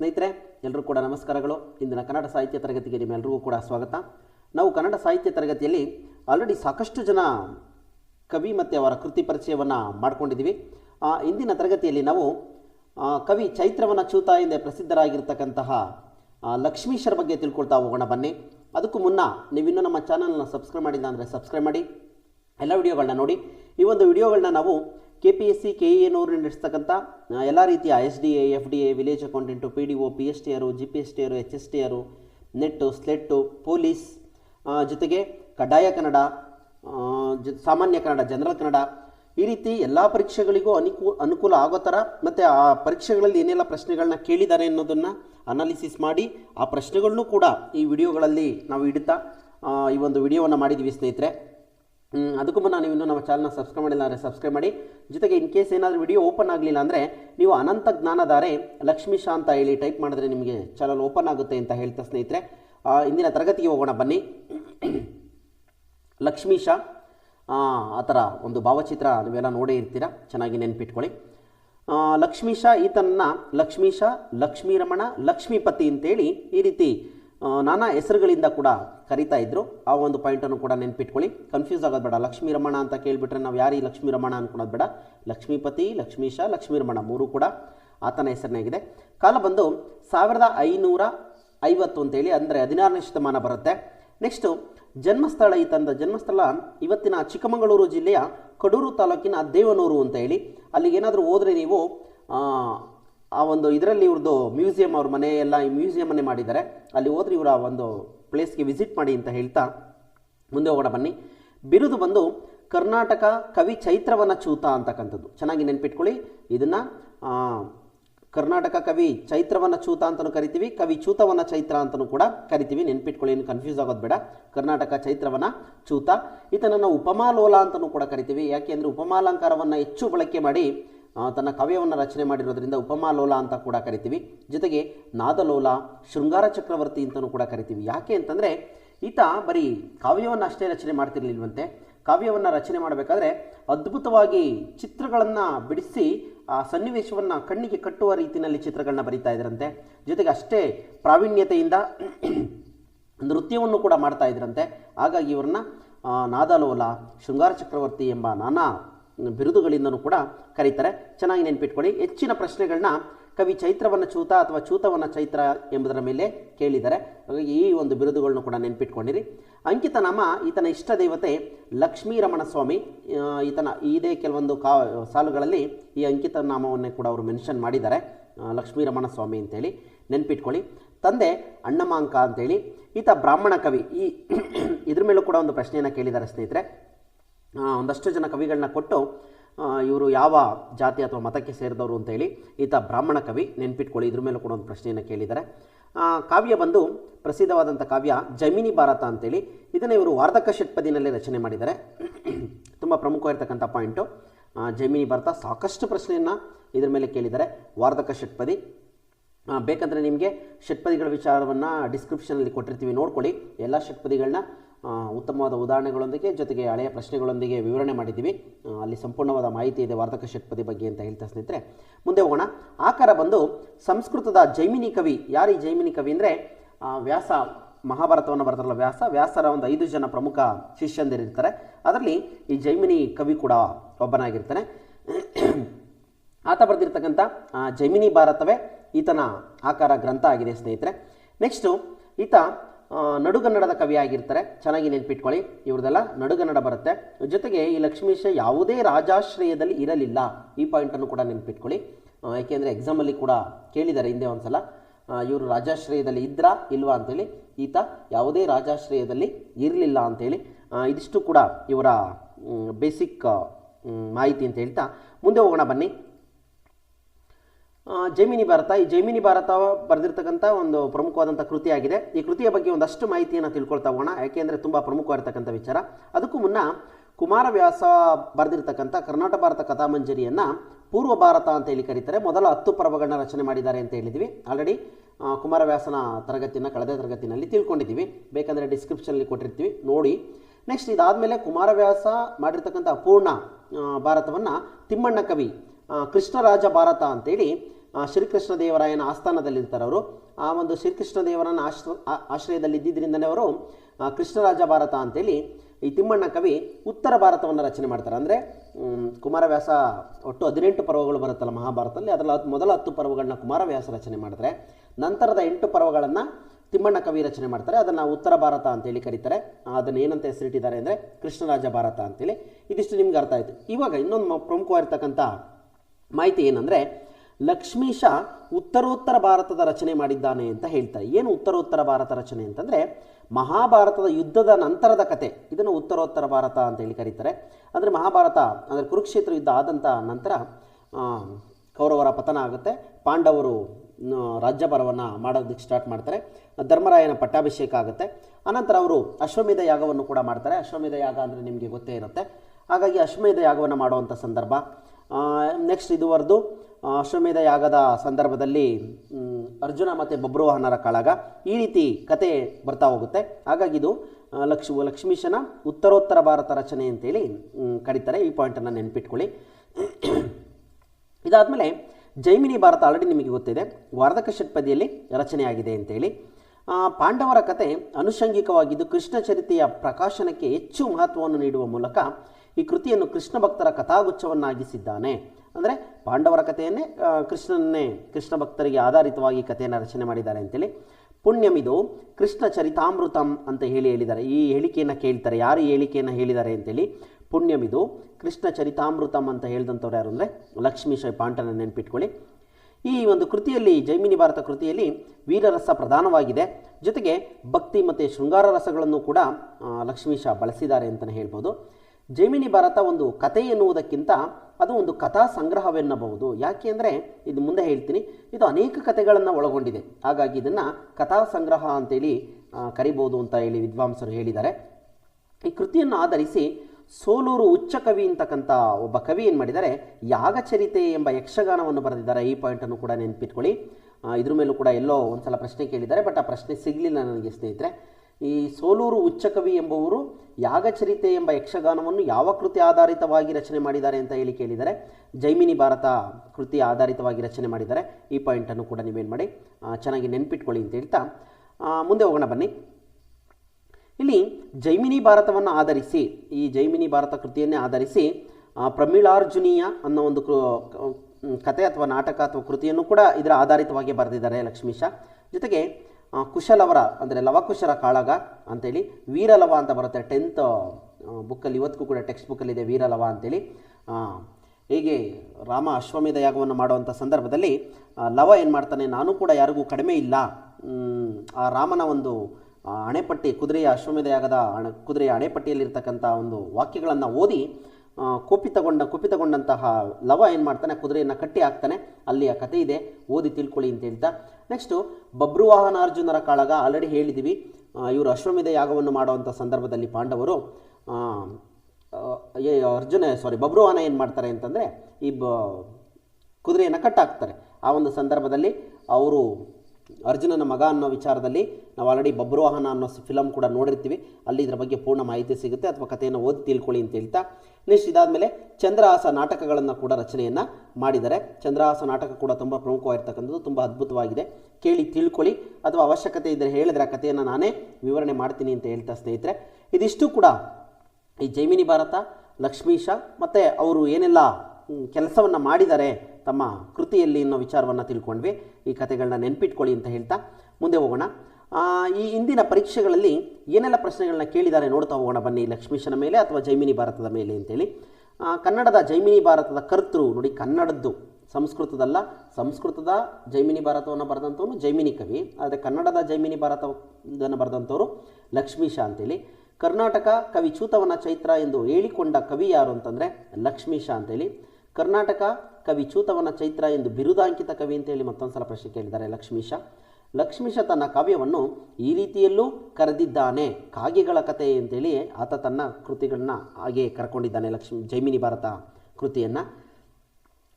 ಸ್ನೇಹಿತರೆ ಎಲ್ಲರೂ ಕೂಡ ನಮಸ್ಕಾರಗಳು. ಇಂದಿನ ಕನ್ನಡ ಸಾಹಿತ್ಯ ತರಗತಿಗೆ ನಿಮ್ಮೆಲ್ಲರಿಗೂ ಕೂಡ ಸ್ವಾಗತ. ನಾವು ಕನ್ನಡ ಸಾಹಿತ್ಯ ತರಗತಿಯಲ್ಲಿ ಆಲ್ರೆಡಿ ಸಾಕಷ್ಟು ಜನ ಕವಿ ಮತ್ತು ಅವರ ಕೃತಿ ಪರಿಚಯವನ್ನು ಮಾಡಿಕೊಂಡಿದ್ದೀವಿ. ಇಂದಿನ ತರಗತಿಯಲ್ಲಿ ನಾವು ಕವಿ ಚೈತ್ರವನ ಚೂತ ಎಂದೇ ಪ್ರಸಿದ್ಧರಾಗಿರ್ತಕ್ಕಂತಹ ಲಕ್ಷ್ಮೀಶರ ಬಗ್ಗೆ ತಿಳ್ಕೊಳ್ತಾ ಹೋಗೋಣ ಬನ್ನಿ. ಅದಕ್ಕೂ ಮುನ್ನ ನೀವಿನ್ನೂ ನಮ್ಮ ಚಾನಲ್ನ ಸಬ್ಸ್ಕ್ರೈಬ್ ಮಾಡಿಲ್ಲ ಅಂದರೆ ಸಬ್ಸ್ಕ್ರೈಬ್ ಮಾಡಿ. ಎಲ್ಲ ವಿಡಿಯೋಗಳನ್ನ ನೋಡಿ. ಈ ಒಂದು ವಿಡಿಯೋಗಳನ್ನ ನಾವು K P S C K ಎನವರು ನಡೆಸ್ತಕ್ಕಂಥ ಎಲ್ಲ ರೀತಿಯ S D A F D A village accountant, P D O, P S T R, G P S T R, H S T R, NET, SLET, police ಜೊತೆಗೆ ಕಡ್ಡಾಯ ಕನ್ನಡ ಜ, ಸಾಮಾನ್ಯ Kannada, general Kannada, ಈ ರೀತಿ ಎಲ್ಲ ಪರೀಕ್ಷೆಗಳಿಗೂ ಅನುಕೂ, ಅನುಕೂಲ ಆಗೋ ಥರ ಮತ್ತು ಆ ಪರೀಕ್ಷೆಗಳಲ್ಲಿ ಏನೆಲ್ಲ ಪ್ರಶ್ನೆಗಳನ್ನ ಕೇಳಿದ್ದಾರೆ ಅನ್ನೋದನ್ನು ಅನಾಲಿಸಿಸ್ ಮಾಡಿ ಆ ಪ್ರಶ್ನೆಗಳನ್ನೂ ಕೂಡ ಈ ವಿಡಿಯೋಗಳಲ್ಲಿ ನಾವು ಇಡುತ್ತಾ ಈ ಒಂದು ವಿಡಿಯೋವನ್ನು ಮಾಡಿದ್ವಿ ಸ್ನೇಹಿತರೆ. ಅದಕ್ಕೂ ಮುನ್ನ ನೀವು ಇನ್ನೂ ನಮ್ಮ ಚಾನಲ್ನ ಸಬ್ಸ್ಕ್ರೈಬ್ ಮಾಡಿಲ್ಲ ಅಂದರೆ ಸಬ್ಸ್ಕ್ರೈಬ್ ಮಾಡಿ. ಜೊತೆಗೆ ಇನ್ ಕೇಸ್ ಏನಾದರೂ ವಿಡಿಯೋ ಓಪನ್ ಆಗಲಿಲ್ಲ ಅಂದರೆ ನೀವು ಅನಂತ ಜ್ಞಾನಧಾರೆ ಲಕ್ಷ್ಮೀಶ ಅಂತ ಹೇಳಿ ಟೈಪ್ ಮಾಡಿದ್ರೆ ನಿಮಗೆ ಚಾನಲ್ ಓಪನ್ ಆಗುತ್ತೆ ಅಂತ ಹೇಳ್ತಾ ಸ್ನೇಹಿತರೆ. ಇಂದಿನ ತರಗತಿಗೆ ಹೋಗೋಣ ಬನ್ನಿ. ಲಕ್ಷ್ಮೀಶ ಆ, ಥರ ಒಂದು ಭಾವಚಿತ್ರ ನೀವೆಲ್ಲ ನೋಡೇ ಇರ್ತೀರ ಚೆನ್ನಾಗಿ ನೆನ್ಪಿಟ್ಕೊಳ್ಳಿ. ಲಕ್ಷ್ಮೀಶಾ ಲಕ್ಷ್ಮೀಶ ಲಕ್ಷ್ಮೀಶಾ ಲಕ್ಷ್ಮೀರಮಣ ಲಕ್ಷ್ಮೀಪತಿ ಅಂತೇಳಿ ಈ ರೀತಿ ನಾನಾ ಹೆಸರುಗಳಿಂದ ಕೂಡ ಕರಿತಾ ಇದ್ರು. ಆ ಒಂದು ಪಾಯಿಂಟನ್ನು ಕೂಡ ನೆನ್ಪಿಟ್ಕೊಳ್ಳಿ. ಕನ್ಫ್ಯೂಸ್ ಆಗೋದು ಬೇಡ. ಲಕ್ಷ್ಮೀರಮಣ ಅಂತ ಕೇಳಿಬಿಟ್ರೆ ನಾವು ಯಾರೀ ಲಕ್ಷ್ಮೀ ರಮಣ ಅನ್ಕೊಳೋದು ಬೇಡ. ಲಕ್ಷ್ಮೀಪತಿ, ಲಕ್ಷ್ಮೀಶ ಲಕ್ಷ್ಮೀರಮಣ ಮೂರು ಕೂಡ ಆತನ ಹೆಸರಿನಾಗಿದೆ ಕಾಲ ಬಂದು ಸಾವಿರದ ಐನೂರ ಐವತ್ತು ಅಂತೇಳಿ ಅಂದರೆ ಹದಿನಾರನೇ ಶತಮಾನ ಬರುತ್ತೆ. ನೆಕ್ಸ್ಟು ಜನ್ಮಸ್ಥಳ ಈತಂದ ಜನ್ಮಸ್ಥಳ ಇವತ್ತಿನ ಚಿಕ್ಕಮಗಳೂರು ಜಿಲ್ಲೆಯ ಕಡೂರು ತಾಲೂಕಿನ ದೇವನೂರು ಅಂತ ಹೇಳಿ. ಅಲ್ಲಿಗೆ ಏನಾದರೂ ಹೋದರೆ ನೀವು ಆ, ಒಂದು ಇದರಲ್ಲಿ ಇವ್ರದ್ದು ಮ್ಯೂಸಿಯಂ ಅವ್ರ ಮನೆ ಎಲ್ಲ ಈ ಮ್ಯೂಸಿಯಮನ್ನೇ ಮಾಡಿದ್ದಾರೆ. ಅಲ್ಲಿ ಹೋದ್ರೆ ಇವರ ಒಂದು ಪ್ಲೇಸ್ಗೆ ವಿಸಿಟ್ ಮಾಡಿ ಅಂತ ಹೇಳ್ತಾ ಮುಂದೆ ಹೋಗೋಣ ಬನ್ನಿ. ಬಿರುದು ಬಂದು ಕರ್ನಾಟಕ ಕವಿ ಚೈತ್ರವನ ಚೂತ ಅಂತಕ್ಕಂಥದ್ದು. ಚೆನ್ನಾಗಿ ನೆನ್ಪಿಟ್ಕೊಳ್ಳಿ. ಇದನ್ನು ಕರ್ನಾಟಕ ಕವಿ ಚೈತ್ರವನ ಚೂತ ಅಂತಲೂ ಕರಿತೀವಿ ಕವಿ ಚೂತವನ ಚೈತ್ರ ಅಂತಲೂ ಕೂಡ ಕರಿತೀವಿ. ನೆನ್ಪಿಟ್ಕೊಳ್ಳಿ ಏನು ಕನ್ಫ್ಯೂಸ್ ಆಗೋದು ಬೇಡ. ಕರ್ನಾಟಕ ಚೈತ್ರವನ ಚೂತ. ಈತನನ್ನು ಉಪಮಾಲೋಲ ಅಂತಲೂ ಕೂಡ ಕರಿತೀವಿ. ಯಾಕೆ ಅಂದರೆ ಉಪಮಾಲಂಕಾರವನ್ನು ಹೆಚ್ಚು ಬಳಕೆ ಮಾಡಿ ತನ್ನ ಕಾವ್ಯವನ್ನು ರಚನೆ ಮಾಡಿರೋದ್ರಿಂದ ಉಪಮಾಲೋಲ ಅಂತ ಕೂಡ ಕರಿತೀವಿ. ಜೊತೆಗೆ ನಾದಲೋಲ ಶೃಂಗಾರ ಚಕ್ರವರ್ತಿ ಅಂತಲೂ ಕೂಡ ಕರಿತೀವಿ. ಯಾಕೆ ಅಂತಂದರೆ ಈತ ಬರೀ ಕಾವ್ಯವನ್ನು ಅಷ್ಟೇ ರಚನೆ ಮಾಡ್ತಿರ್ಲಿಲ್ವಂತೆ. ಕಾವ್ಯವನ್ನು ರಚನೆ ಮಾಡಬೇಕಾದ್ರೆ ಅದ್ಭುತವಾಗಿ ಚಿತ್ರಗಳನ್ನು ಬಿಡಿಸಿ ಆ ಸನ್ನಿವೇಶವನ್ನು ಕಣ್ಣಿಗೆ ಕಟ್ಟುವ ರೀತಿಯಲ್ಲಿ ಚಿತ್ರಗಳನ್ನ ಬರೀತಾ ಇದ್ರಂತೆ. ಜೊತೆಗೆ ಅಷ್ಟೇ ಪ್ರಾವೀಣ್ಯತೆಯಿಂದ ನೃತ್ಯವನ್ನು ಕೂಡ ಮಾಡ್ತಾ ಇದ್ರಂತೆ. ಹಾಗಾಗಿ ಇವ್ರನ್ನ ನಾದಲೋಲ ಶೃಂಗಾರ ಚಕ್ರವರ್ತಿ ಎಂಬ ನಾನಾ ಬಿರುದುಗಳಿಂದನೂ ಕೂಡ ಕರೀತಾರೆ. ಚೆನ್ನಾಗಿ ನೆನ್ಪಿಟ್ಕೊಳ್ಳಿ. ಹೆಚ್ಚಿನ ಪ್ರಶ್ನೆಗಳನ್ನ ಕವಿ ಚೈತ್ರವನ್ನ ಚೂತ ಅಥವಾ ಚೂತವನ್ನ ಚೈತ್ರ ಎಂಬುದರ ಮೇಲೆ ಕೇಳಿದ್ದಾರೆ ಹಾಗಾಗಿ ಈ ಒಂದು ಬಿರುದುಗಳನ್ನು ಕೂಡ ನೆನ್ಪಿಟ್ಕೊಂಡಿರಿ. ಅಂಕಿತ ನಾಮ ಈತನ ಇಷ್ಟ ದೇವತೆ ಲಕ್ಷ್ಮೀರಮಣ ಸ್ವಾಮಿ ಈತನ ಇದೇ ಕೆಲವೊಂದು ಕಾ, ಸಾಲುಗಳಲ್ಲಿ ಈ ಅಂಕಿತ ನಾಮವನ್ನೇ ಕೂಡ ಅವರು ಮೆನ್ಷನ್ ಮಾಡಿದ್ದಾರೆ. ಲಕ್ಷ್ಮೀರಮಣ ಲಕ್ಷ್ಮೀ ರಮಣ ಸ್ವಾಮಿ ಅಂತೇಳಿ ನೆನ್ಪಿಟ್ಕೊಳ್ಳಿ. ತಂದೆ ಅಣ್ಣಮಾಂಕ ಅಂತೇಳಿ. ಈತ ಬ್ರಾಹ್ಮಣ ಕವಿ. ಈ ಇದ್ರ ಮೇಲೂ ಕೂಡ ಒಂದು ಪ್ರಶ್ನೆಯನ್ನು ಕೇಳಿದ್ದಾರೆ ಸ್ನೇಹಿತರೆ. ಒಂದಷ್ಟು ಜನ ಕವಿಗಳನ್ನ ಕೊಟ್ಟು ಇವರು ಯಾವ ಜಾತಿ ಅಥವಾ ಮತಕ್ಕೆ ಸೇರಿದವರು ಅಂತೇಳಿ ಈತ ಬ್ರಾಹ್ಮಣ ಕವಿ ನೆನ್ಪಿಟ್ಕೊಳ್ಳಿ, ಇದ್ರ ಮೇಲೆ ಕೂಡ ಒಂದು ಪ್ರಶ್ನೆಯನ್ನು ಕೇಳಿದ್ದಾರೆ. ಕಾವ್ಯ ಬಂದು ಪ್ರಸಿದ್ಧವಾದಂಥ ಕಾವ್ಯ ಜಮಿನಿ ಭಾರತ ಅಂತೇಳಿ ಇದನ್ನು ಇವರು ವಾರ್ಧಕ ಷಟ್ಪದಿನಲ್ಲಿ ರಚನೆ ಮಾಡಿದ್ದಾರೆ. ತುಂಬ ಪ್ರಮುಖವಾಗಿರ್ತಕ್ಕಂಥ ಪಾಯಿಂಟು. ಜಮಿನಿ ಭಾರತ ಸಾಕಷ್ಟು ಪ್ರಶ್ನೆಯನ್ನು ಇದ್ರ ಮೇಲೆ ಕೇಳಿದ್ದಾರೆ. ವಾರ್ಧಕ ಷಟ್ಪದಿ. ಬೇಕಂದರೆ ನಿಮಗೆ ಷಟ್ಪದಿಗಳ ವಿಚಾರವನ್ನು ಡಿಸ್ಕ್ರಿಪ್ಷನಲ್ಲಿ ಕೊಟ್ಟಿರ್ತೀವಿ, ನೋಡ್ಕೊಳ್ಳಿ. ಎಲ್ಲ ಷಟ್ಪದಿಗಳನ್ನ ಉತ್ತಮವಾದ ಉದಾಹರಣೆಗಳೊಂದಿಗೆ ಜೊತೆಗೆ ಹಳೆಯ ಪ್ರಶ್ನೆಗಳೊಂದಿಗೆ ವಿವರಣೆ ಮಾಡಿದ್ದೀವಿ. ಅಲ್ಲಿ ಸಂಪೂರ್ಣವಾದ ಮಾಹಿತಿ ಇದೆ ವಾರ್ಧಕ ಷಟ್ಪದಿ ಬಗ್ಗೆ ಅಂತ ಹೇಳ್ತಾ ಸ್ನೇಹಿತರೆ. ಮುಂದೆ ಹೋಗೋಣ. ಆಕಾರ ಬಂದು ಸಂಸ್ಕೃತದ ಜೈಮಿನಿ ಕವಿ ಯಾರು ಜೈಮಿನಿ ಕವಿ ಅಂದರೆ? ವ್ಯಾಸ, ಮಹಾಭಾರತವನ್ನು ಬರ್ತಾರಲ್ಲ ವ್ಯಾಸ. ವ್ಯಾಸರ ಒಂದು ಐದು ಜನ ಪ್ರಮುಖ ಶಿಷ್ಯಂದಿರಿರ್ತಾರೆ. ಅದರಲ್ಲಿ ಈ ಜೈಮಿನಿ ಕವಿ ಕೂಡ ಒಬ್ಬನಾಗಿರ್ತಾನೆ. ಆತ ಬರೆದಿರ್ತಕ್ಕಂಥ ಜೈಮಿನಿ ಭಾರತವೇ ಈತನ ಆಕಾರ ಗ್ರಂಥ ಆಗಿದೆ ಸ್ನೇಹಿತರೆ. ನೆಕ್ಸ್ಟು ಈತ ನಡುಗನ್ನಡದ ಕವಿ ಆಗಿರ್ತಾರೆ ಚೆನ್ನಾಗಿ ನೆನ್ಪಿಟ್ಕೊಳ್ಳಿ. ಇವ್ರದೆಲ್ಲ ನಡುಗನ್ನಡ ಬರುತ್ತೆ. ಜೊತೆಗೆ ಈ ಲಕ್ಷ್ಮೀಶ ಯಾವುದೇ ರಾಜಾಶ್ರಯದಲ್ಲಿ ಇರಲಿಲ್ಲ. ಈ ಪಾಯಿಂಟನ್ನು ಕೂಡ ನೆನ್ಪಿಟ್ಕೊಳ್ಳಿ. ಯಾಕೆಂದರೆ ಎಕ್ಸಾಮಲ್ಲಿ ಕೂಡ ಕೇಳಿದ್ದಾರೆ ಹಿಂದೆ ಒಂದ್ಸಲ. ಇವರು ರಾಜಾಶ್ರಯದಲ್ಲಿ ಇದ್ರಾ ಇಲ್ವಾ ಅಂತೇಳಿ. ಈತ ಯಾವುದೇ ರಾಜಾಶ್ರಯದಲ್ಲಿ ಇರಲಿಲ್ಲ ಅಂತೇಳಿ. ಇದಿಷ್ಟು ಕೂಡ ಇವರ ಬೇಸಿಕ್ ಮಾಹಿತಿ ಅಂತ ಹೇಳ್ತಾ ಮುಂದೆ ಹೋಗೋಣ ಬನ್ನಿ. ಜೈಮಿನಿ ಭಾರತ. ಈ ಜೈಮಿನಿ ಭಾರತ ಬರೆದಿರ್ತಕ್ಕಂಥ ಒಂದು ಪ್ರಮುಖವಾದಂಥ ಕೃತಿಯಾಗಿದೆ. ಈ ಕೃತಿಯ ಬಗ್ಗೆ ಒಂದಷ್ಟು ಮಾಹಿತಿಯನ್ನು ತಿಳ್ಕೊಳ್ತಾ ಹೋಗೋಣ. ಯಾಕೆಂದರೆ ತುಂಬ ಪ್ರಮುಖವಾಗಿರ್ತಕ್ಕಂಥ ವಿಚಾರ. ಅದಕ್ಕೂ ಮುನ್ನ ಕುಮಾರವ್ಯಾಸ ಬರೆದಿರ್ತಕ್ಕಂಥ ಕರ್ನಾಟಕ ಭಾರತ ಕಥಾಮಂಜರಿಯನ್ನು ಪೂರ್ವ ಭಾರತ ಅಂತ ಹೇಳಿ ಕರೀತಾರೆ. ಮೊದಲ ಹತ್ತು ಪರ್ವಗಳನ್ನ ರಚನೆ ಮಾಡಿದ್ದಾರೆ ಅಂತ ಹೇಳಿದ್ವಿ. ಆಲ್ರೆಡಿ ಕುಮಾರವ್ಯಾಸನ ತರಗತಿಯನ್ನು ಕಳೆದ ತರಗತಿನಲ್ಲಿ ತಿಳ್ಕೊಂಡಿದ್ದೀವಿ. ಬೇಕಂದರೆ ಡಿಸ್ಕ್ರಿಪ್ಷನಲ್ಲಿ ಕೊಟ್ಟಿರ್ತೀವಿ. ನೋಡಿ. ನೆಕ್ಸ್ಟ್ ಇದಾದಮೇಲೆ ಕುಮಾರವ್ಯಾಸ ಮಾಡಿರ್ತಕ್ಕಂಥ ಪೂರ್ಣ ಭಾರತವನ್ನು ತಿಮ್ಮಣ್ಣ ಕವಿ ಕೃಷ್ಣರಾಜ ಭಾರತ ಅಂತೇಳಿ ಶ್ರೀಕೃಷ್ಣ ದೇವರಾಯನ ಆಸ್ಥಾನದಲ್ಲಿರ್ತಾರೆ ಅವರು. ಆ ಒಂದು ಶ್ರೀಕೃಷ್ಣ ದೇವರನ ಆಶ್ರ ಆಶ್ರಯದಲ್ಲಿ ಇದ್ದಿದ್ದರಿಂದಲೇ ಅವರು ಕೃಷ್ಣರಾಜ ಭಾರತ ಅಂತೇಳಿ ಈ ತಿಮ್ಮಣ್ಣ ಕವಿ ಉತ್ತರ ಭಾರತವನ್ನು ರಚನೆ ಮಾಡ್ತಾರೆ. ಅಂದರೆ ಕುಮಾರವ್ಯಾಸ ಒಟ್ಟು ಹದಿನೆಂಟು ಪರ್ವಗಳು ಬರುತ್ತಲ್ಲ ಮಹಾಭಾರತದಲ್ಲಿ, ಅದರಲ್ಲಿ ಹತ್ತು- ಮೊದಲ ಹತ್ತು ಪರ್ವಗಳನ್ನ ಕುಮಾರವ್ಯಾಸ ರಚನೆ ಮಾಡಿದ್ರೆ ನಂತರದ ಎಂಟು ಪರ್ವಗಳನ್ನು ತಿಮ್ಮಣ್ಣ ಕವಿ ರಚನೆ ಮಾಡ್ತಾರೆ. ಅದನ್ನು ಉತ್ತರ ಭಾರತ ಅಂತೇಳಿ ಕರೀತಾರೆ. ಅದನ್ನು ಏನಂತ ಹೆಸರಿಟ್ಟಿದ್ದಾರೆ ಅಂದರೆ, ಕೃಷ್ಣರಾಜ ಭಾರತ ಅಂತೇಳಿ. ಇದಿಷ್ಟು ನಿಮ್ಗೆ ಅರ್ಥ ಆಯಿತು. ಇವಾಗ ಇನ್ನೊಂದು ಪ್ರಮುಖವಾಗಿರ್ತಕ್ಕಂಥ ಮಾಹಿತಿ ಏನಂದರೆ ಲಕ್ಷ್ಮೀಶ ಉತ್ತರೋತ್ತರ ಭಾರತದ ರಚನೆ ಮಾಡಿದ್ದಾನೆ ಅಂತ ಹೇಳ್ತಾರೆ. ಏನು ಉತ್ತರೋತ್ತರ ಭಾರತ ರಚನೆ ಅಂತಂದರೆ ಮಹಾಭಾರತದ ಯುದ್ಧದ ನಂತರದ ಕತೆ. ಇದನ್ನು ಉತ್ತರೋತ್ತರ ಭಾರತ ಅಂತ ಹೇಳಿ ಕರೀತಾರೆ. ಅಂದರೆ ಮಹಾಭಾರತ, ಅಂದರೆ ಕುರುಕ್ಷೇತ್ರ ಯುದ್ಧ ಆದಂಥ ನಂತರ ಕೌರವರ ಪತನ ಆಗುತ್ತೆ. ಪಾಂಡವರು ರಾಜ್ಯಭಾರವನ್ನು ಮಾಡೋದಕ್ಕೆ ಸ್ಟಾರ್ಟ್ ಮಾಡ್ತಾರೆ. ಧರ್ಮರಾಯನ ಪಟ್ಟಾಭಿಷೇಕ ಆಗುತ್ತೆ. ಅನಂತರ ಅವರು ಅಶ್ವಮೇಧ ಯಾಗವನ್ನು ಕೂಡ ಮಾಡ್ತಾರೆ. ಅಶ್ವಮೇಧ ಯಾಗ ಅಂದರೆ ನಿಮಗೆ ಗೊತ್ತೇ ಇರುತ್ತೆ. ಹಾಗಾಗಿ ಅಶ್ವಮೇಧ ಯಾಗವನ್ನು ಮಾಡುವಂಥ ಸಂದರ್ಭ. ನೆಕ್ಸ್ಟ್ ಇದುವರೆದು ಅಶ್ವಮೇಧ ಯಾಗದ ಸಂದರ್ಭದಲ್ಲಿ ಅರ್ಜುನ ಮತ್ತು ಬಬ್ರುವಾಹನರ ಕಾಳಗ ಈ ರೀತಿ ಕತೆ ಬರ್ತಾ ಹೋಗುತ್ತೆ. ಹಾಗಾಗಿ ಇದು ಲಕ್ಷ್ಮ ಲಕ್ಷ, ಲಕ್ಷ್ಮೀಶನ ಉತ್ತರೋತ್ತರ ಭಾರತ ರಚನೆ ಅಂತೇಳಿ ಕರೀತಾರೆ. ಈ ಪಾಯಿಂಟನ್ನು ನೆನ್ಪಿಟ್ಕೊಳ್ಳಿ. ಇದಾದಮೇಲೆ, ಜೈಮಿನಿ ಭಾರತ ಆಲ್ರೆಡಿ ನಿಮಗೆ ಗೊತ್ತಿದೆ. ವಾರ್ಧಕ ಷಟ್ಪದಿಯಲ್ಲಿ ರಚನೆಯಾಗಿದೆ ಅಂತೇಳಿ. ಪಾಂಡವರ ಕತೆ ಅನುಷಂಗಿಕವಾಗಿದ್ದು ಕೃಷ್ಣ ಚರಿತೆಯ ಪ್ರಕಾಶನಕ್ಕೆ ಹೆಚ್ಚು ಮಹತ್ವವನ್ನು ನೀಡುವ ಮೂಲಕ ಈ ಕೃತಿಯನ್ನು ಕೃಷ್ಣ ಭಕ್ತರ ಕಥಾಗುಚ್ಛವನ್ನಾಗಿಸಿದ್ದಾನೆ. ಅಂದರೆ ಪಾಂಡವರ ಕಥೆಯನ್ನೇ ಕೃಷ್ಣನ್ನೇ, ಕೃಷ್ಣ ಭಕ್ತರಿಗೆ ಆಧಾರಿತವಾಗಿ ಕಥೆಯನ್ನು ರಚನೆ ಮಾಡಿದ್ದಾರೆ ಅಂತೇಳಿ ಪುಣ್ಯಮಿದು ಕೃಷ್ಣ ಚರಿತಾಮೃತಂ ಅಂತ ಹೇಳಿ ಹೇಳಿದ್ದಾರೆ. ಈ ಹೇಳಿಕೆಯನ್ನು ಕೇಳ್ತಾರೆ. ಯಾರು ಈ ಹೇಳಿಕೆಯನ್ನು ಹೇಳಿದ್ದಾರೆ ಅಂತೇಳಿ ಪುಣ್ಯಮಿದು ಕೃಷ್ಣ ಚರಿತಾಮೃತಂ ಅಂತ ಹೇಳಿದಂಥವ್ರು ಯಾರು ಅಂದರೆ ಲಕ್ಷ್ಮೀಶ ಪಾಂಟನ ನೆನ್ಪಿಟ್ಕೊಳ್ಳಿ. ಈ ಒಂದು ಕೃತಿಯಲ್ಲಿ, ಜೈಮಿನಿ ಭಾರತ ಕೃತಿಯಲ್ಲಿ ವೀರರಸ ಪ್ರಧಾನವಾಗಿದೆ. ಜೊತೆಗೆ ಭಕ್ತಿ ಮತ್ತು ಶೃಂಗಾರ ರಸಗಳನ್ನು ಕೂಡ ಲಕ್ಷ್ಮೀಶ ಬಳಸಿದ್ದಾರೆ ಅಂತಲೇ ಹೇಳ್ಬೋದು. ಜೈಮಿನಿ ಭಾರತ ಒಂದು ಕತೆ ಎನ್ನುವುದಕ್ಕಿಂತ ಅದು ಒಂದು ಕಥಾ ಸಂಗ್ರಹವೆನ್ನಬಹುದು. ಯಾಕೆ ಅಂದರೆ ಇದು ಮುಂದೆ ಹೇಳ್ತೀನಿ, ಇದು ಅನೇಕ ಕಥೆಗಳನ್ನು ಒಳಗೊಂಡಿದೆ. ಹಾಗಾಗಿ ಇದನ್ನು ಕಥಾ ಸಂಗ್ರಹ ಅಂತೇಳಿ ಕರಿಬೋದು ಅಂತ ಹೇಳಿ ವಿದ್ವಾಂಸರು ಹೇಳಿದ್ದಾರೆ. ಈ ಕೃತಿಯನ್ನು ಆಧರಿಸಿ ಸೋಲೂರು ಉಚ್ಚ ಕವಿ ಅಂತಕ್ಕಂಥ ಒಬ್ಬ ಕವಿ ಏನು ಮಾಡಿದ್ದಾರೆ ಯಾಗಚರಿತೆ ಎಂಬ ಯಕ್ಷಗಾನವನ್ನು ಬರೆದಿದ್ದಾರೆ. ಈ ಪಾಯಿಂಟನ್ನು ಕೂಡ ನೆನಪಿಟ್ಕೊಳ್ಳಿ. ಇದ್ರ ಮೇಲೂ ಕೂಡ ಎಲ್ಲೋ ಒಂದು ಸಲ ಪ್ರಶ್ನೆ ಕೇಳಿದ್ದಾರೆ, ಬಟ್ ಆ ಪ್ರಶ್ನೆ ಸಿಗಲಿಲ್ಲ ನನಗೆ ಸ್ನೇಹಿತರೆ. ಈ ಸೋಲೂರು ಉಚ್ಚಕವಿ ಎಂಬುವರು ಯಾಗಚರಿತೆ ಎಂಬ ಯಕ್ಷಗಾನವನ್ನು ಯಾವ ಕೃತಿ ಆಧಾರಿತವಾಗಿ ರಚನೆ ಮಾಡಿದ್ದಾರೆ ಅಂತ ಹೇಳಿ ಕೇಳಿದರೆ, ಜೈಮಿನಿ ಭಾರತ ಕೃತಿ ಆಧಾರಿತವಾಗಿ ರಚನೆ ಮಾಡಿದ್ದಾರೆ. ಈ ಪಾಯಿಂಟನ್ನು ಕೂಡ ನೀವೇನು ಮಾಡಿ ಚೆನ್ನಾಗಿ ನೆನ್ಪಿಟ್ಕೊಳ್ಳಿ ಅಂತ ಹೇಳ್ತಾ ಮುಂದೆ ಹೋಗೋಣ ಬನ್ನಿ. ಇಲ್ಲಿ ಜೈಮಿನಿ ಭಾರತವನ್ನು ಆಧರಿಸಿ, ಈ ಜೈಮಿನಿ ಭಾರತ ಕೃತಿಯನ್ನೇ ಆಧರಿಸಿ ಪ್ರಮಿಳಾರ್ಜುನೀಯ ಅನ್ನೋ ಒಂದು ಕತೆ ಅಥವಾ ನಾಟಕ ಅಥವಾ ಕೃತಿಯನ್ನು ಕೂಡ ಇದರ ಆಧಾರಿತವಾಗಿ ಬರೆದಿದ್ದಾರೆ ಲಕ್ಷ್ಮೀಶ. ಜೊತೆಗೆ ಕುಶಲವರ, ಅಂದರೆ ಲವಕುಶರ ಕಾಳಗ ಅಂತೇಳಿ, ವೀರಲವ ಅಂತ ಬರುತ್ತೆ. ಟೆಂತ್ ಬುಕ್ಕಲ್ಲಿ ಇವತ್ತಿಗೂ ಕೂಡ ಟೆಕ್ಸ್ಟ್ ಬುಕ್ಕಲ್ಲಿದೆ ವೀರಲವ ಅಂತೇಳಿ. ಹೀಗೆ ರಾಮ ಅಶ್ವಮೇಧ ಯಾಗವನ್ನು ಮಾಡುವಂಥ ಸಂದರ್ಭದಲ್ಲಿ ಲವ ಏನು ಮಾಡ್ತಾನೆ, ನಾನು ಕೂಡ ಯಾರಿಗೂ ಕಡಿಮೆ ಇಲ್ಲ. ಆ ರಾಮನ ಒಂದು ಅಣೆಪಟ್ಟಿ, ಕುದುರೆಯ ಅಶ್ವಮೇಧ ಯಾಗದ ಅಣ, ಕುದುರೆಯ ಅಣೆಪಟ್ಟಿಯಲ್ಲಿರ್ತಕ್ಕಂಥ ಒಂದು ವಾಕ್ಯಗಳನ್ನು ಓದಿ ಕುಪಿತಗೊಂಡ ಕುಪಿತಗೊಂಡಂತಹ ಲವ ಏನು ಮಾಡ್ತಾನೆ, ಕುದುರೆಯನ್ನು ಕಟ್ಟಿ ಹಾಕ್ತಾನೆ. ಅಲ್ಲಿ ಆ ಕಥೆ ಇದೆ. ಓದಿ ತಿಳ್ಕೊಳ್ಳಿ ಅಂತ ಹೇಳ್ತಾ. ನೆಕ್ಸ್ಟು ಬಬ್ರುವಾಹನಾರ್ಜುನರ ಕಾಳಗ ಆಲ್ರೆಡಿ ಹೇಳಿದ್ದೀವಿ ಇವರು ಅಶ್ವಮೇಧ ಯಾಗವನ್ನು ಮಾಡುವಂಥ ಸಂದರ್ಭದಲ್ಲಿ ಪಾಂಡವರು ಅರ್ಜುನ ಸಾರಿ ಬಬ್ರುವಾಹನ ಏನು ಮಾಡ್ತಾರೆ ಅಂತಂದರೆ, ಈ ಬ, ಕುದುರೆಯನ್ನು ಕಟ್ಟಾಕ್ತಾರೆ. ಆ ಒಂದು ಸಂದರ್ಭದಲ್ಲಿ ಅವರು ಅರ್ಜುನನ ಮಗ ಅನ್ನೋ ವಿಚಾರದಲ್ಲಿ ನಾವು ಆಲ್ರೆಡಿ ಬಬ್ರುವಾಹನ ಅನ್ನೋ ಫಿಲಮ್ ಕೂಡ ನೋಡಿರ್ತೀವಿ. ಅಲ್ಲಿ ಇದರ ಬಗ್ಗೆ ಪೂರ್ಣ ಮಾಹಿತಿ ಸಿಗುತ್ತೆ. ಅಥವಾ ಕಥೆಯನ್ನು ಓದಿ ತಿಳ್ಕೊಳ್ಳಿ ಅಂತ ಹೇಳ್ತಾ. ನೆಕ್ಸ್ಟ್ ಇದಾದಮೇಲೆ ಚಂದ್ರಹಾಸ ನಾಟಕಗಳನ್ನು ಕೂಡ ರಚನೆಯನ್ನು ಮಾಡಿದ್ದಾರೆ. ಚಂದ್ರಹಾಸ ನಾಟಕ ಕೂಡ ತುಂಬ ಪ್ರಮುಖವಾಗಿರ್ತಕ್ಕಂಥದ್ದು. ತುಂಬ ಅದ್ಭುತವಾಗಿದೆ. ಕೇಳಿ ತಿಳ್ಕೊಳ್ಳಿ. ಅಥವಾ ಅವಶ್ಯಕತೆ ಇದ್ದರೆ ಹೇಳಿದ್ರೆ ಆ ಕಥೆಯನ್ನು ನಾನೇ ವಿವರಣೆ ಮಾಡ್ತೀನಿ ಅಂತ ಹೇಳ್ತಾ ಸ್ನೇಹಿತರೆ. ಇದಿಷ್ಟು ಕೂಡ. ಈ ಜೈಮಿನಿ ಭಾರತ, ಲಕ್ಷ್ಮೀಶ ಮತ್ತು ಅವರು ಏನೆಲ್ಲ ಕೆಲಸವನ್ನು ಮಾಡಿದ್ದಾರೆ ತಮ್ಮ ಕೃತಿಯಲ್ಲಿ ಅನ್ನೋ ವಿಚಾರವನ್ನು ತಿಳ್ಕೊಂಡ್ವಿ. ಈ ಕಥೆಗಳನ್ನ ನೆನ್ಪಿಟ್ಕೊಳ್ಳಿ ಅಂತ ಹೇಳ್ತಾ ಮುಂದೆ ಹೋಗೋಣ. ಈ ಇಂದಿನ ಪರೀಕ್ಷೆಗಳಲ್ಲಿ ಏನೆಲ್ಲ ಪ್ರಶ್ನೆಗಳನ್ನ ಕೇಳಿದ್ದಾರೆ ನೋಡ್ತಾ ಹೋಗೋಣ ಬನ್ನಿ. ಲಕ್ಷ್ಮೀಶನ ಮೇಲೆ ಅಥವಾ ಜೈಮಿನಿ ಭಾರತದ ಮೇಲೆ ಅಂತೇಳಿ. ಕನ್ನಡದ ಜೈಮಿನಿ ಭಾರತದ ಕರ್ತೃ ನೋಡಿ ಕನ್ನಡದ್ದು, ಸಂಸ್ಕೃತದಲ್ಲ, ಸಂಸ್ಕೃತದ ಜೈಮಿನಿ ಭಾರತವನ್ನು ಬರೆದಂಥವನು ಜೈಮಿನಿ ಕವಿ, ಆದರೆ ಕನ್ನಡದ ಜೈಮಿನಿ ಭಾರತವನ್ನು ಬರೆದಂಥವರು ಲಕ್ಷ್ಮೀಶ ಅಂತೇಳಿ. ಕರ್ನಾಟಕ ಕವಿ ಚೂತವನ ಚೈತ್ರ ಎಂದು ಹೇಳಿಕೊಂಡ ಕವಿ ಯಾರು ಅಂತಂದರೆ ಲಕ್ಷ್ಮೀಶ ಅಂತೇಳಿ. ಕರ್ನಾಟಕ ಕವಿ ಚೂತವನ ಚೈತ್ರ ಎಂದು ಬಿರುದಾಂಕಿತ ಕವಿ ಅಂತೇಳಿ ಮತ್ತೊಂದು ಸಲ ಪ್ರಶ್ನೆ ಕೇಳಿದ್ದಾರೆ ಲಕ್ಷ್ಮೀಶ. ಲಕ್ಷ್ಮೀಶ ತನ್ನ ಕಾವ್ಯವನ್ನು ಈ ರೀತಿಯಲ್ಲೂ ಕರೆದಿದ್ದಾನೆ, ಕಾಗೆಗಳ ಕತೆ ಅಂತೇಳಿ ಆತ ತನ್ನ ಕೃತಿಗಳನ್ನ ಹಾಗೆ ಕರ್ಕೊಂಡಿದ್ದಾನೆ ಲಕ್ಷ್ಮಿ, ಜೈಮಿನಿ ಭಾರತ ಕೃತಿಯನ್ನು.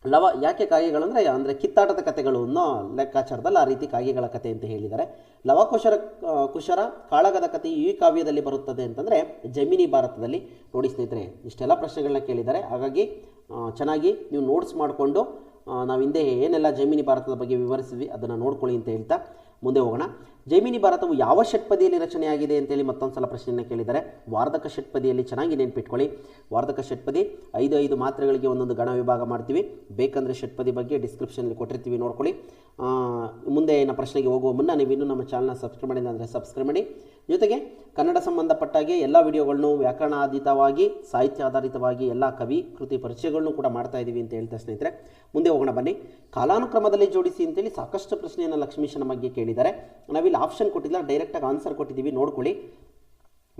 ಲವ, ಯಾಕೆ ಕಾಗೆಗಳು ಅಂದರೆ ಕಿತ್ತಾಟದ ಕಥೆಗಳು ಅನ್ನೋ ಲೆಕ್ಕಾಚಾರದಲ್ಲಿ ಆ ರೀತಿ ಕಾಗೆಗಳ ಕಥೆ ಅಂತ ಹೇಳಿದ್ದಾರೆ. ಲವಕುಶರ, ಕುಶರ ಕಾಳಗದ ಕಥೆ ಈ ಕಾವ್ಯದಲ್ಲಿ ಬರುತ್ತದೆ ಅಂತಂದರೆ ಜಮಿನಿ ಭಾರತದಲ್ಲಿ. ನೋಡಿ ಸ್ನೇಹಿತರೆ, ಇಷ್ಟೆಲ್ಲ ಪ್ರಶ್ನೆಗಳನ್ನ ಕೇಳಿದ್ದಾರೆ. ಹಾಗಾಗಿ ಚೆನ್ನಾಗಿ ನೀವು ನೋಟ್ಸ್ ಮಾಡಿಕೊಂಡು ನಾವು ಹಿಂದೆ ಏನೆಲ್ಲ ಜಮೀನಿ ಭಾರತದ ಬಗ್ಗೆ ವಿವರಿಸಿದ್ವಿ, ಅದನ್ನು ನೋಡ್ಕೊಳ್ಳಿ ಅಂತ ಹೇಳ್ತಾ ಮುಂದೆ ಹೋಗೋಣ. ಜೈಮಿನಿ ಭಾರತವು ಯಾವ ಷಟ್ಪದಿಯಲ್ಲಿ ರಚನೆಯಾಗಿದೆ ಅಂತೇಳಿ ಮತ್ತೊಂದು ಸಲ ಪ್ರಶ್ನೆಯನ್ನು ಕೇಳಿದ್ದಾರೆ. ವಾರ್ಧಕ ಷಟ್ಪದಿಯಲ್ಲಿ ಚೆನ್ನಾಗಿ ನೆನ್ಪಿಟ್ಕೊಳ್ಳಿ. ವಾರ್ಧಕ ಷಟ್ಪದಿ ಐದು ಐದು ಮಾತ್ರೆಗಳಿಗೆ ಒಂದೊಂದು ಗಣ ವಿಭಾಗ ಮಾಡ್ತೀವಿ. ಬೇಕಂದರೆ ಷಟ್ಪದಿ ಬಗ್ಗೆ ಡಿಸ್ಕ್ರಿಪ್ಷನಲ್ಲಿ ಕೊಟ್ಟಿರ್ತೀವಿ, ನೋಡ್ಕೊಳ್ಳಿ. ಮುಂದೆ ಏನ ಪ್ರಶ್ನೆಗೆ ಹೋಗುವ ಮುನ್ನ ನೀವು ಇನ್ನೂ ನಮ್ಮ ಚಾನಲ್ನ ಸಬ್ಸ್ಕ್ರೈಬ್ ಮಾಡಿಲ್ಲ ಅಂದರೆ ಸಬ್ಸ್ಕ್ರೈಬ್ ಮಾಡಿ. ಜೊತೆಗೆ ಕನ್ನಡ ಸಂಬಂಧಪಟ್ಟಾಗೆ ಎಲ್ಲ ವಿಡಿಯೋಗಳನ್ನು ವ್ಯಾಕರಣಾಧಾರಿತವಾಗಿ ಸಾಹಿತ್ಯ ಆಧಾರಿತವಾಗಿ ಎಲ್ಲ ಕವಿ, ಕೃತಿ ಪರಿಚಯಗಳನ್ನು ಕೂಡ ಮಾಡ್ತಾ ಇದ್ದೀವಿ ಅಂತ ಹೇಳ್ತಾ ಸ್ನೇಹಿತರೆ. ಮುಂದೆ ಹೋಗೋಣ ಬನ್ನಿ. ಕಾಲಾನುಕ್ರಮದಲ್ಲಿ ಜೋಡಿಸಿ ಅಂತೇಳಿ ಸಾಕಷ್ಟು ಪ್ರಶ್ನೆಯನ್ನು ಲಕ್ಷ್ಮೀಶನ ಬಗ್ಗೆ ಕೇಳಿದ್ದಾರೆ. ನಾವಿಲ್ಲಿ ಆಪ್ಷನ್ ಕೊಟ್ಟಿಲ್ಲ ಡೈರೆಕ್ಟಾಗಿ ಆನ್ಸರ್ ಕೊಟ್ಟಿದ್ದೀವಿ, ನೋಡ್ಕೊಳ್ಳಿ.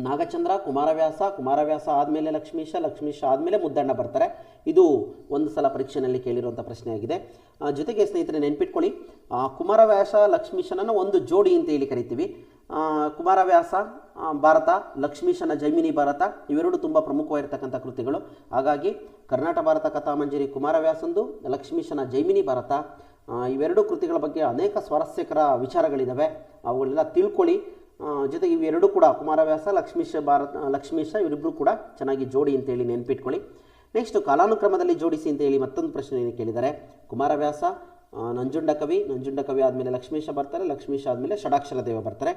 ನಾಗಚಂದ್ರ, ಕುಮಾರವ್ಯಾಸ ಕುಮಾರವ್ಯಾಸ ಆದಮೇಲೆ ಲಕ್ಷ್ಮೀಶ ಲಕ್ಷ್ಮೀಶ ಆದಮೇಲೆ ಮುದ್ದಣ್ಣ ಬರ್ತಾರೆ. ಇದು ಒಂದು ಸಲ ಪರೀಕ್ಷೆಯಲ್ಲಿ ಕೇಳಿರುವಂಥ ಪ್ರಶ್ನೆ ಆಗಿದೆ. ಜೊತೆಗೆ ಸ್ನೇಹಿತರೆ ನೆನ್ಪಿಟ್ಕೊಳ್ಳಿ ಕುಮಾರವ್ಯಾಸ, ಲಕ್ಷ್ಮೀಶನನ್ನು ಒಂದು ಜೋಡಿ ಅಂತ ಹೇಳಿ ಕರಿತೀವಿ. ಕುಮಾರವ್ಯಾಸ ಭಾರತ, ಲಕ್ಷ್ಮೀಶನ ಜೈಮಿನಿ ಭಾರತ, ಇವೆರಡು ತುಂಬ ಪ್ರಮುಖವಾಗಿರ್ತಕ್ಕಂಥ ಕೃತಿಗಳು. ಹಾಗಾಗಿ ಕರ್ನಾಟಕ ಭಾರತ ಕಥಾಮಂಜರಿ ಕುಮಾರವ್ಯಾಸಂದು, ಲಕ್ಷ್ಮೀಶನ ಜೈಮಿನಿ ಭಾರತ ಇವೆರಡು ಕೃತಿಗಳ ಬಗ್ಗೆ ಅನೇಕ ಸ್ವಾರಸ್ಯಕರ ವಿಚಾರಗಳಿದ್ದಾವೆ ಅವುಗಳೆಲ್ಲ ತಿಳ್ಕೊಳ್ಳಿ. ಜೊತೆಗೆ ಇವೆರಡೂ ಕೂಡ ಕುಮಾರವ್ಯಾಸ, ಲಕ್ಷ್ಮೀಶ ಭಾರತ, ಲಕ್ಷ್ಮೀಶ ಇವರಿಬ್ಬರು ಕೂಡ ಚೆನ್ನಾಗಿ ಜೋಡಿ ಅಂತೇಳಿ ನೆನ್ಪಿಟ್ಕೊಳ್ಳಿ. ನೆಕ್ಸ್ಟ್ ಕಾಲಾನುಕ್ರಮದಲ್ಲಿ ಜೋಡಿಸಿ ಅಂತ ಹೇಳಿ ಮತ್ತೊಂದು ಪ್ರಶ್ನೆಯನ್ನು ಕೇಳಿದ್ದಾರೆ. ಕುಮಾರವ್ಯಾಸ ನಂಜುಂಡ ಕವಿ ನಂಜುಂಡ ಕವಿ ಆದಮೇಲೆ ಲಕ್ಷ್ಮೀಶ ಬರ್ತಾರೆ, ಲಕ್ಷ್ಮೀಶ ಆದಮೇಲೆ ಷಡಾಕ್ಷರ ದೇವ ಬರ್ತಾರೆ.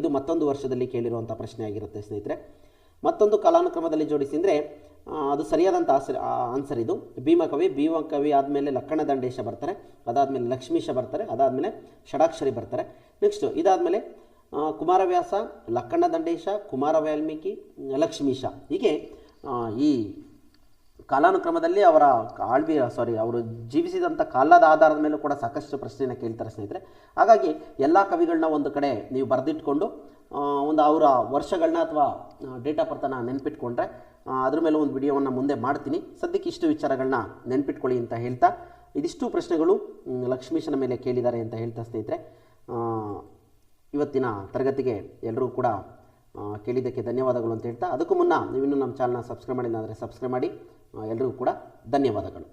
ಇದು ಮತ್ತೊಂದು ವರ್ಷದಲ್ಲಿ ಕೇಳಿರುವಂಥ ಪ್ರಶ್ನೆ ಆಗಿರುತ್ತೆ ಸ್ನೇಹಿತರೆ. ಮತ್ತೊಂದು ಕಾಲಾನುಕ್ರಮದಲ್ಲಿ ಜೋಡಿಸಿ ಅಂದರೆ ಅದು ಸರಿಯಾದಂಥ ಆಸರ್ ಆನ್ಸರ್ ಇದು. ಭೀಮಕವಿ ಭೀಮಕವಿ ಆದಮೇಲೆ ಲಕ್ಕಣ ದಂಡೇಶ ಬರ್ತಾರೆ. ಅದಾದಮೇಲೆ ಲಕ್ಷ್ಮೀಶ ಬರ್ತಾರೆ. ಅದಾದಮೇಲೆ ಷಡಾಕ್ಷರಿ ಬರ್ತಾರೆ. ನೆಕ್ಸ್ಟು ಇದಾದಮೇಲೆ ಕುಮಾರವ್ಯಾಸ, ಲಕ್ಕಣ ದಂಡೇಶ ಕುಮಾರ ವಾಲ್ಮೀಕಿ ಲಕ್ಷ್ಮೀಶ. ಹೀಗೆ ಈ ಕಾಲಾನುಕ್ರಮದಲ್ಲಿ ಅವರ ಆಳ್ವಿ ಸಾರಿ ಅವರು ಜೀವಿಸಿದಂಥ ಕಾಲದ ಆಧಾರದ ಮೇಲೂ ಕೂಡ ಸಾಕಷ್ಟು ಪ್ರಶ್ನೆಯನ್ನು ಕೇಳ್ತಾರೆ ಸ್ನೇಹಿತರೆ. ಹಾಗಾಗಿ ಎಲ್ಲ ಕವಿಗಳನ್ನ ಒಂದು ಕಡೆ ನೀವು ಬರೆದಿಟ್ಕೊಂಡು ಒಂದು ಅವರ ವರ್ಷಗಳನ್ನ ಅಥವಾ ಡೇಟ್ ಆಫ್ ಬರ್ತನ ನೆನ್ಪಿಟ್ಕೊಂಡ್ರೆ ಅದ್ರ ಮೇಲೆ ಒಂದು ವಿಡಿಯೋವನ್ನು ಮುಂದೆ ಮಾಡ್ತೀನಿ. ಸದ್ಯಕ್ಕೆ ಇಷ್ಟು ವಿಚಾರಗಳನ್ನ ನೆನ್ಪಿಟ್ಕೊಳ್ಳಿ ಅಂತ ಹೇಳ್ತಾ, ಇದಿಷ್ಟು ಪ್ರಶ್ನೆಗಳು ಲಕ್ಷ್ಮೀಶನ ಮೇಲೆ ಕೇಳಿದ್ದಾರೆ ಅಂತ ಹೇಳ್ತಾ ಸ್ನೇಹಿತರೆ. ಇವತ್ತಿನ ತರಗತಿಗೆ ಎಲ್ಲರೂ ಕೂಡ ಕೇಳಿದ್ದಕ್ಕೆ ಧನ್ಯವಾದಗಳು ಅಂತ ಹೇಳ್ತಾ, ಅದಕ್ಕೂ ಮುನ್ನ ನೀವಿನ್ನೂ ನಮ್ಮ ಚಾನಲ್ನ ಸಬ್ಸ್ಕ್ರೈಬ್ ಮಾಡಿಲ್ಲ ಅಂದರೆ ಸಬ್ಸ್ಕ್ರೈಬ್ ಮಾಡಿ ಎಲ್ಲರಿಗೂ ಕೂಡ ಧನ್ಯವಾದಗಳು.